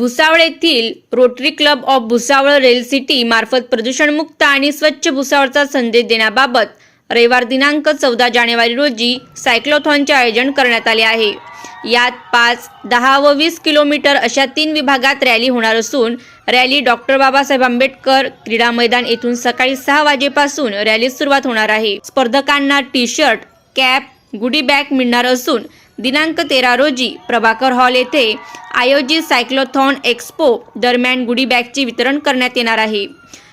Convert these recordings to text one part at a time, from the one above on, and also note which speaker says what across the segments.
Speaker 1: भुसावळ येथील Rotary Club of Bhusawal Rail City मार्फत प्रदूषणमुक्त आणि स्वच्छ भुसावळचा संदेश देण्याबाबत रविवार दिनांक चौदा जानेवारी रोजी सायक्लोथॉनचे आयोजन करण्यात आले आहे. यात पाच दहा व वीस किलोमीटर अशा तीन विभागात रॅली होणार असून रॅली डॉक्टर बाबासाहेब आंबेडकर क्रीडा मैदान येथून सकाळी सहा वाजेपासून रॅलीस सुरुवात होणार आहे. स्पर्धकांना T shirt cap goody bag मिळणार असून दिनांक तेरा रोजी प्रभाकर हॉल येथे आयोजित सायक्लोथॉन एक्स्पो दरम्यान गुडी बॅगचे वितरण करण्यात येणार आहे.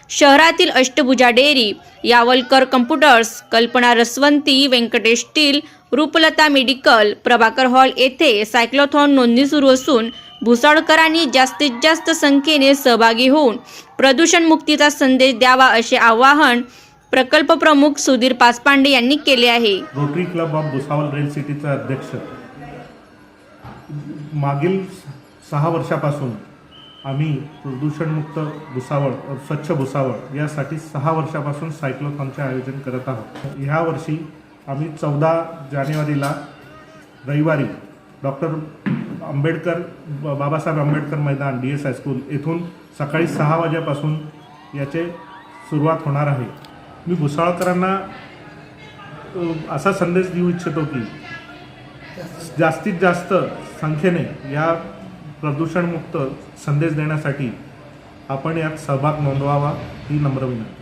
Speaker 1: शहरातील Ashtabhuja dairy Yawalkar computers Kalpana Rasvanti Venkatesh steel Rooplata medical Prabhakar hall येथे सायक्लोथॉन नोंदणी सुरू असून भुसाळकरांनी जास्तीत जास्त संख्येने सहभागी होऊन प्रदूषण मुक्तीचा संदेश द्यावा असे आवाहन प्रकल्प प्रमुख सुधीर पासपांडे यांनी केले आहे.
Speaker 2: Rotary Club of Bhusawal Rail सिटीचा अध्यक्ष. मागील सहा वर्षापासून आम्ही प्रदूषणमुक्त भुसावळ स्वच्छ भुसावळ यासाठी सहा वर्षापासून सायक्लोथॉनचे आयोजन करत आहोत. ह्या वर्षी आम्ही चौदा जानेवारीला रविवारी डॉक्टर आंबेडकर बाबासाहेब आंबेडकर मैदान डी एस हायस्कूल येथून सकाळी सहा वाजेपासून याचे सुरुवात होणार आहे. मी भुसावळकरांना असा संदेश देऊ इच्छितो की जास्तीत जास्त संख्येने या प्रदूषणमुक्त संदेश देण्यासाठी आपण यात सहभाग नोंदवावा ही नम्र विनंती.